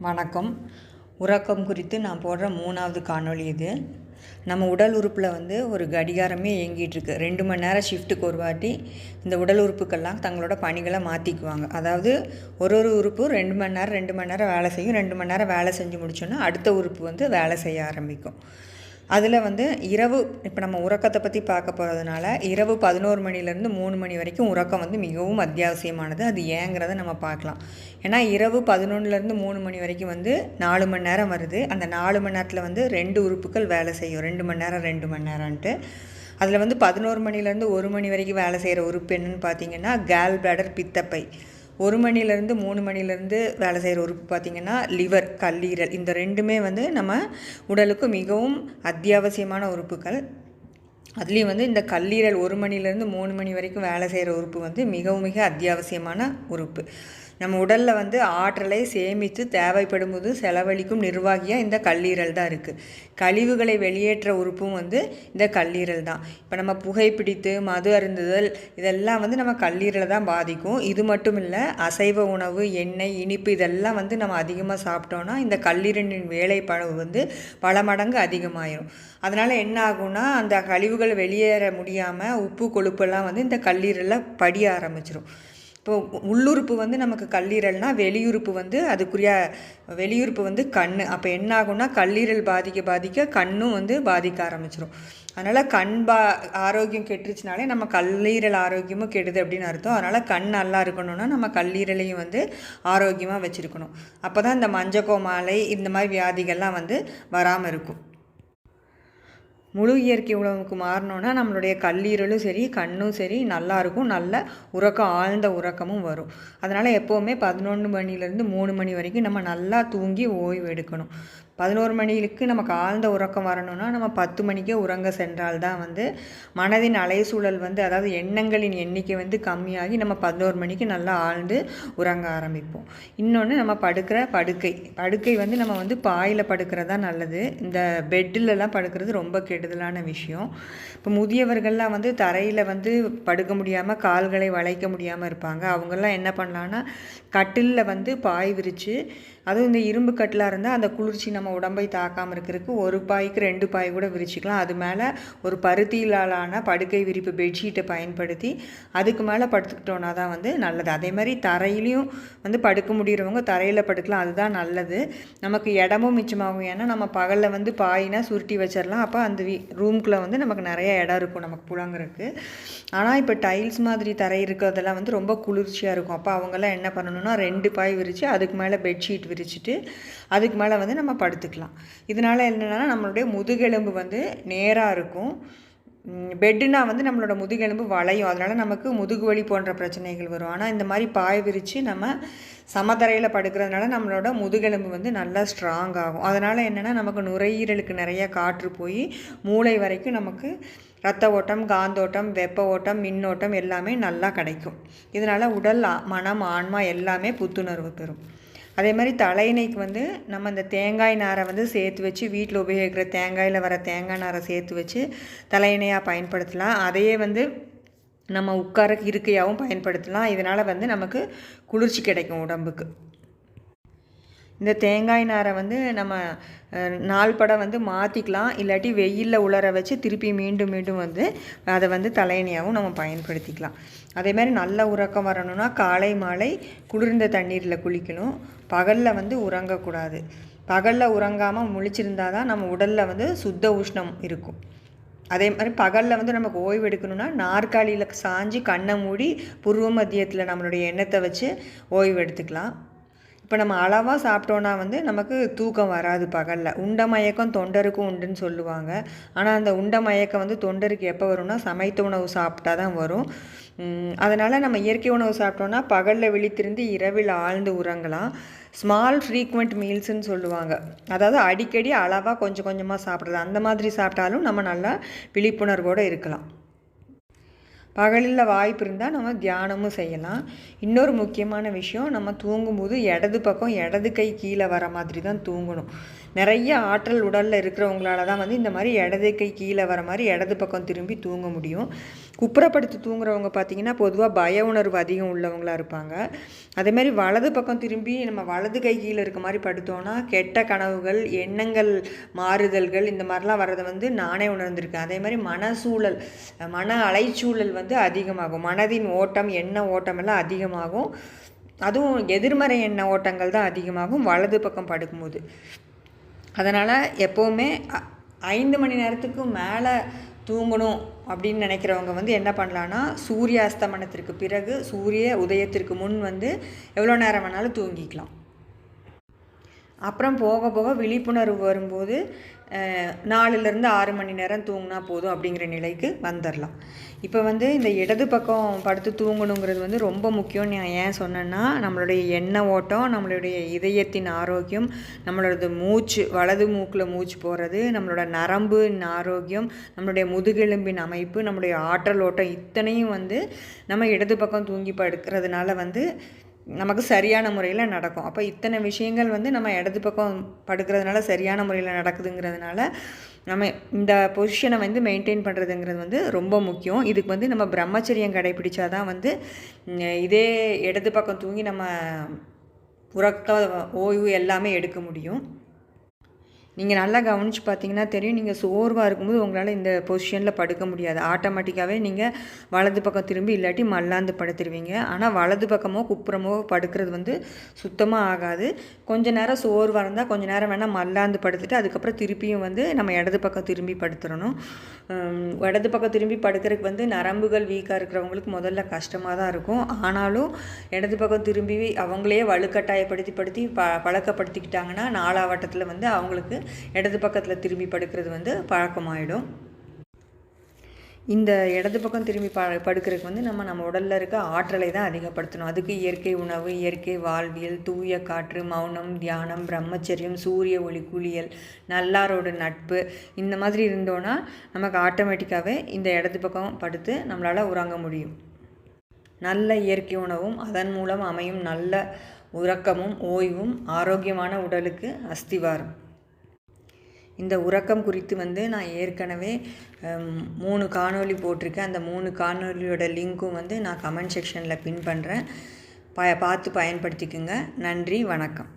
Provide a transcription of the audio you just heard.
வணக்கம். உறக்கம் குறித்து நான் போடுற மூணாவது காணொளி இது. நம்ம உடல் உறுப்பில் வந்து ஒரு கடிகாரமே இயங்கிகிட்ருக்கு ரெண்டு மணி நேரம் ஷிஃப்ட்டுக்கு ஒரு வாட்டி இந்த உடல் உறுப்புக்கெல்லாம் தங்களோட பணிகளை மாற்றிக்குவாங்க அதாவது ஒரு ஒரு உறுப்பும் ரெண்டு மணி நேரம் ரெண்டு மணி நேரம் வேலை செய்யும். ரெண்டு மணி நேரம் வேலை செஞ்சு முடிச்சோன்னா அடுத்த உறுப்பு வந்து வேலை செய்ய ஆரம்பிக்கும். அதில் வந்து இரவு இப்போ நம்ம உறக்கத்தை பற்றி பார்க்க போகிறதுனால இரவு பதினோரு மணிலேருந்து மூணு மணி வரைக்கும் உறக்கம் வந்து மிகவும் அத்தியாவசியமானது. அது ஏங்கிறத நம்ம பார்க்கலாம். ஏன்னா இரவு பதினொன்றுலேருந்து மூணு மணி வரைக்கும் வந்து நாலு மணி நேரம் வருது. அந்த நாலு மணி நேரத்தில் வந்து ரெண்டு உறுப்புகள் வேலை செய்யும். ரெண்டு மணி நேரம் ரெண்டு மணி நேரம்ன்ட்டு. அதில் வந்து பதினோரு மணிலேருந்து ஒரு மணி வரைக்கும் வேலை செய்கிற உறுப்பு என்னன்னு பார்த்தீங்கன்னா கேல் பிளாடர் பித்தப்பை. ஒரு மணிலேருந்து மூணு மணிலேருந்து வேலை செய்கிற உறுப்பு பார்த்திங்கன்னா லிவர் கல்லீரல். இந்த ரெண்டுமே வந்து நம்ம உடலுக்கு மிகவும் அத்தியாவசியமான உறுப்புகள். அதுலேயும் வந்து இந்த கல்லீரல் ஒரு மணிலேருந்து மூணு மணி வரைக்கும் வேலை செய்கிற உறுப்பு வந்து மிகவும் மிக அத்தியாவசியமான உறுப்பு. நம்ம உடலில் வந்து ஆற்றலை சேமித்து தேவைப்படும் போது செலவழிக்கும் நிர்வாகியாக இந்த கல்லீரல் தான் இருக்குது கழிவுகளை வெளியேற்ற உறுப்பும் வந்து இந்த கல்லீரல் தான். இப்போ நம்ம புகைப்பிடித்து மது அருந்துதல் இதெல்லாம் வந்து நம்ம கல்லீரலை தான் பாதிக்கும். இது மட்டும் இல்லை அசைவ உணவு எண்ணெய் இனிப்பு இதெல்லாம் வந்து நம்ம அதிகமாக சாப்பிட்டோன்னா இந்த கல்லீரலின் வேலைப்பளவு வந்து பல மடங்கு அதிகமாயிரும். அதனால் என்ன ஆகும்னா அந்த கழிவுகள் வெளியேற முடியாமல் உப்பு கொழுப்பெல்லாம் வந்து இந்த கல்லீரலில் படிய ஆரம்பிச்சிடும் இப்போ உள்ளுறுப்பு வந்து நமக்கு கல்லீரல்னால் வெளியுறுப்பு வந்து அதுக்குரிய வெளியுறுப்பு வந்து கண் அப்போ என்ன ஆகும்னா கல்லீரல் பாதிக்க பாதிக்க கண்ணும் வந்து பாதிக்க ஆரம்பிச்சிடும் அதனால் கண் பா ஆரோக்கியம் கெட்டுருச்சுனாலே நம்ம கல்லீரல் ஆரோக்கியமும் கெடுது அப்படின்னு அர்த்தம். அதனால் கண் நல்லா இருக்கணும்னா நம்ம கல்லீரலையும் வந்து ஆரோக்கியமாக வச்சுருக்கணும். அப்போ தான் இந்த மஞ்சக்கோமாலை இந்த மாதிரி வியாதிகள்லாம் வந்து வராமல் இருக்கும். முழு இயற்கை உணவுக்கு மாறினோன்னா நம்மளுடைய கல்லீரலும் சரி கண்ணும் சரி நல்லாயிருக்கும் நல்ல உறக்கம் ஆழ்ந்த உறக்கமும் வரும். அதனால் எப்போவுமே பதினொன்று மணிலேருந்து மூணு மணி வரைக்கும் நம்ம நல்லா தூங்கி ஓய்வு எடுக்கணும். பதினோரு மணிக்கு நமக்கு ஆழ்ந்த உறக்கம் வரணும்னா நம்ம பத்து மணிக்கே உறங்க சென்றால் தான் வந்து மனதின் அலைசூழல் வந்து அதாவது எண்ணங்களின் எண்ணிக்கை வந்து கம்மியாகி நம்ம பதினோரு மணிக்கு நல்லா ஆழ்ந்து உறங்க ஆரம்பிப்போம். இன்னொன்று நம்ம படுக்கிற படுக்கை. படுக்கை வந்து நம்ம வந்து பாயில் படுக்கிறதா நல்லது. இந்த பெட்டிலலாம் படுக்கிறது ரொம்ப கெடுதலான விஷயம். இப்போ முதியவர்கள்லாம் வந்து தரையில் வந்து படுக்க முடியாமல் கால்களை வளைக்க முடியாமல் இருப்பாங்க. அவங்கெல்லாம் என்ன பண்ணலான்னா கட்டிலில் வந்து பாய் விரித்து அதுவும் இந்த இரும்பு கட்டிலாக இருந்தால் அந்த குளிர்ச்சி நம்ம நம்ம உடம்பை தாக்காமல் இருக்கிறதுக்கு ஒரு பாய்க்கு ரெண்டு பாய் கூட விரிச்சிக்கலாம். அது மேலே ஒரு பருத்தியிலான படுக்கை விரிப்பு பெட்ஷீட்டை பயன்படுத்தி அதுக்கு மேலே படுத்துக்கிட்டோன்னா தான் வந்து நல்லது. அதே மாதிரி தரையிலையும் வந்து படுக்க முடிகிறவங்க தரையில் படுக்கலாம். அதுதான் நல்லது. நமக்கு இடமும் மிச்சமாகும். ஏன்னா நம்ம பகலில் வந்து பாயினா சுருட்டி வச்சிடலாம் அப்போ அந்த வீ ரூம்குள்ளே வந்து நமக்கு நிறைய இடம் இருக்கும் நமக்கு புழங்குறதுக்கு. ஆனால் இப்போ டைல்ஸ் மாதிரி தரை இருக்கிறதெல்லாம் வந்து ரொம்ப குளிர்ச்சியாக இருக்கும். அப்போ அவங்கெல்லாம் என்ன பண்ணணும்னா ரெண்டு பாய் விரித்து அதுக்கு மேலே பெட்ஷீட் விரிச்சிட்டு அதுக்கு மேலே வந்து நம்ம படுத்துக்கலாம். இதனால் என்னென்னா நம்மளுடைய முதுகெலும்பு வந்து நேராக இருக்கும். பெட்டுனா வந்து நம்மளோட முதுகெலும்பு வளையும். அதனால் நமக்கு முதுகு வலி போன்ற பிரச்சனைகள் வரும். ஆனால் இந்த மாதிரி பாய் விரித்து நம்ம சமதரையில் படுக்கிறதுனால நம்மளோட முதுகெலும்பு வந்து நல்லா ஸ்ட்ராங் ஆகும். அதனால் என்னென்னா நமக்கு நுரையீரலுக்கு நிறைய காற்று போய் மூளை வரைக்கும் நமக்கு ரத்த ஓட்டம் காந்தோட்டம் வெப்ப ஓட்டம் மின்னோட்டம் எல்லாமே நல்லா கிடைக்கும். இதனால் உடல் மனம் ஆன்மா எல்லாமே புத்துணர்வு பெறும். அதே மாதிரி தலையணைக்கு வந்து நம்ம இந்த தேங்காய் நாரை வந்து சேர்த்து வச்சு வீட்டில் உபயோகிக்கிற தேங்காயில் வர தேங்காய் நாரை சேர்த்து வச்சு தலையணையாக பயன்படுத்தலாம். அதையே வந்து நம்ம உட்கார இருக்கையாகவும் பயன்படுத்தலாம். இதனால் வந்து நமக்கு குளிர்ச்சி கிடைக்கும் உடம்புக்கு. இந்த தேங்காய் நாரை வந்து நம்ம நாள் படம் வந்து மாற்றிக்கலாம் இல்லாட்டி வெயிலில் உலர வச்சு திருப்பி மீண்டும் மீண்டும் வந்து அதை வந்து தலையணியாகவும் நம்ம பயன்படுத்திக்கலாம். அதே மாதிரி நல்ல உறக்கம் வரணும்னா காலை மாலை குளிர்ந்த தண்ணீரில் குளிக்கணும். பகலில் வந்து உறங்கக்கூடாது. பகலில் உறங்காமல் முழிச்சிருந்தா தான் நம்ம உடலில் வந்து சுத்த உஷ்ணம் இருக்கும். அதே மாதிரி பகலில் வந்து நமக்கு ஓய்வு எடுக்கணும்னா நாற்காலியில் சாஞ்சி கண்ணை மூடி புருவ மத்தியத்தில் நம்மளுடைய எண்ணத்தை வச்சு ஓய்வு எடுத்துக்கலாம். இப்போ நம்ம அளவாக சாப்பிட்டோன்னா வந்து நமக்கு தூக்கம் வராது பகலில். உண்ட மயக்கம் தொண்டருக்கும் உண்டுன்னு சொல்லுவாங்க. ஆனால் அந்த உண்ட மயக்கம் வந்து தொண்டருக்கு எப்போ வரும்னா சமைத்த உணவு சாப்பிட்டா தான் வரும். அதனால் நம்ம இயற்கை உணவு சாப்பிட்டோன்னா பகலில் விழித்திருந்து இரவில் ஆழ்ந்து உறங்கலாம். ஸ்மால் ஃப்ரீக்வெண்ட் மீல்ஸ்ன்னு சொல்லுவாங்க. அதாவது அடிக்கடி அளவாக கொஞ்சம் கொஞ்சமாக சாப்பிட்றது அந்த மாதிரி சாப்பிட்டாலும் நம்ம நல்லா விழிப்புணர்வோடு இருக்கலாம். பகலில் வாய்ப்பு இருந்தால் நம்ம தியானமும் செய்யலாம். இன்னொரு முக்கியமான விஷயம் நம்ம தூங்கும்போது இடது பக்கம் இடது கை கீழே வர மாதிரி தான் தூங்கணும். நிறைய ஆற்றல் உடலில் இருக்கிறவங்களால தான் வந்து இந்த மாதிரி இடது கை கீழே வர மாதிரி இடது பக்கம் திரும்பி தூங்க முடியும். குப்புறப்படுத்தி தூங்குறவங்க பார்த்திங்கன்னா பொதுவாக பய உணர்வு அதிகம் உள்ளவங்களாக இருப்பாங்க. அதேமாரி வலது பக்கம் திரும்பி நம்ம வலது கை கீழே இருக்க மாதிரி படுத்தோன்னா கெட்ட கனவுகள் எண்ணங்கள் மாறுதல்கள் இந்த மாதிரிலாம் வர்றதை வந்து நானே உணர்ந்திருக்கேன். அதே மாதிரி மனசூழல் மன அலைச்சூழல் வந்து அதிகமாகும். மனதின் ஓட்டம் எண்ண ஓட்டம் எல்லாம் அதிகமாகும். அதுவும் எதிர்மறை எண்ண ஓட்டங்கள் தான் அதிகமாகும் வலது பக்கம் படுக்கும்போது. அதனால் எப்போவுமே ஐந்து மணி நேரத்துக்கு மேலே தூங்கணும் அப்படின்னு நினைக்கிறவங்க வந்து என்ன பண்ணலான்னா சூரிய அஸ்தமனத்திற்கு பிறகு சூரிய உதயத்திற்கு முன் வந்து எவ்வளோ நேரம் வேணாலும் தூங்கிக்கலாம். அப்புறம் போக போக விழிப்புணர்வு வரும்போது நாலுலேருந்து ஆறு மணி நேரம் தூங்கினா போதும் அப்படிங்கிற நிலைக்கு வந்துடலாம் இப்போ வந்து இந்த இடது பக்கம் படுத்து தூங்கணுங்கிறது வந்து ரொம்ப முக்கியம் நான் ஏன் சொன்னேன்னா நம்மளுடைய எண்ண ஓட்டம் நம்மளுடைய இதயத்தின் ஆரோக்கியம் நம்மளோட மூச்சு வலது மூக்கில் மூச்சு போகிறது நம்மளோட நரம்பின் ஆரோக்கியம் நம்மளுடைய முதுகெலும்பின் அமைப்பு நம்மளுடைய ஆற்றல் ஓட்டம் இத்தனையும் வந்து நம்ம இடது பக்கம் தூங்கி படுக்கிறதுனால வந்து நமக்கு சரியான முறையில் நடக்கும். அப்போ இத்தனை விஷயங்கள் வந்து நம்ம இடது பக்கம் படுக்கிறதுனால சரியான முறையில் நடக்குதுங்கிறதுனால நம்ம இந்த பொசிஷனை வந்து மெயின்டைன் பண்ணுறதுங்கிறது வந்து ரொம்ப முக்கியம். இதுக்கு வந்து நம்ம பிரம்மச்சரியம் கடைபிடிச்சா தான் வந்து இதே இடது பக்கம் தூங்கி நம்ம உறக்க ஓய்வு எல்லாமே எடுக்க முடியும். நீங்கள் நல்லா கவனித்து பார்த்தீங்கன்னா தெரியும். நீங்கள் சோர்வாக இருக்கும்போது உங்களால் இந்த பொசிஷனில் படுக்க முடியாது. ஆட்டோமேட்டிக்காகவே நீங்கள் வலது பக்கம் திரும்பி இல்லாட்டி மல்லாந்து படுத்துருவீங்க. ஆனால் வலது பக்கமோ குப்புறமோ படுக்கிறது வந்து சுத்தமாக ஆகாது. கொஞ்ச நேரம் சோர்வாக இருந்தால் கொஞ்ச நேரம் வேணால் மல்லாந்து படுத்துட்டு அதுக்கப்புறம் திருப்பியும் வந்து நம்ம இடது பக்கம் திரும்பி படுத்துடணும் இடது பக்கம் திரும்பி படுக்கிறதுக்கு வந்து நரம்புகள் வீக்காக இருக்கிறவங்களுக்கு முதல்ல கஷ்டமாக தான் இருக்கும். ஆனாலும் இடது பக்கம் திரும்பி அவங்களே வலுக்கட்டாயப்படுத்தி படுத்தி ப பழக்கப்படுத்திக்கிட்டாங்கன்னா நாலாவட்டத்தில் வந்து அவங்களுக்கு இடது பக்கத்தில் திரும்பி படுக்கிறது வந்து பழக்கமாயிடும். இந்த இடது பக்கம் திரும்பி ப படுக்கிறதுக்கு வந்து நம்ம நம்ம உடலில் இருக்க ஆற்றலை தான் அதிகப்படுத்தணும். அதுக்கு இயற்கை உணவு இயற்கை வாழ்வியல் தூய காற்று மௌனம் தியானம் பிரம்மச்சரியம் சூரிய ஒளி குளியல் நல்லாரோட நட்பு இந்த மாதிரி இருந்தோன்னா நமக்கு ஆட்டோமேட்டிக்காகவே இந்த இடது பக்கம் படுத்து நம்மளால் உறங்க முடியும். நல்ல இயற்கை உணவும் அதன் மூலம் அமையும் நல்ல உறக்கமும் ஓய்வும் ஆரோக்கியமான உடலுக்கு அஸ்திவாரம். இந்த உறக்கம் குறித்து வந்து நான் ஏற்கனவே மூணு காணொலி போட்டிருக்கேன். அந்த மூணு காணொலியோட லிங்க்கும் வந்து நான் கமெண்ட் செக்ஷனில் பின் பண்ணுறேன் ப பார்த்து பயன்படுத்திக்கோங்க. நன்றி வணக்கம்.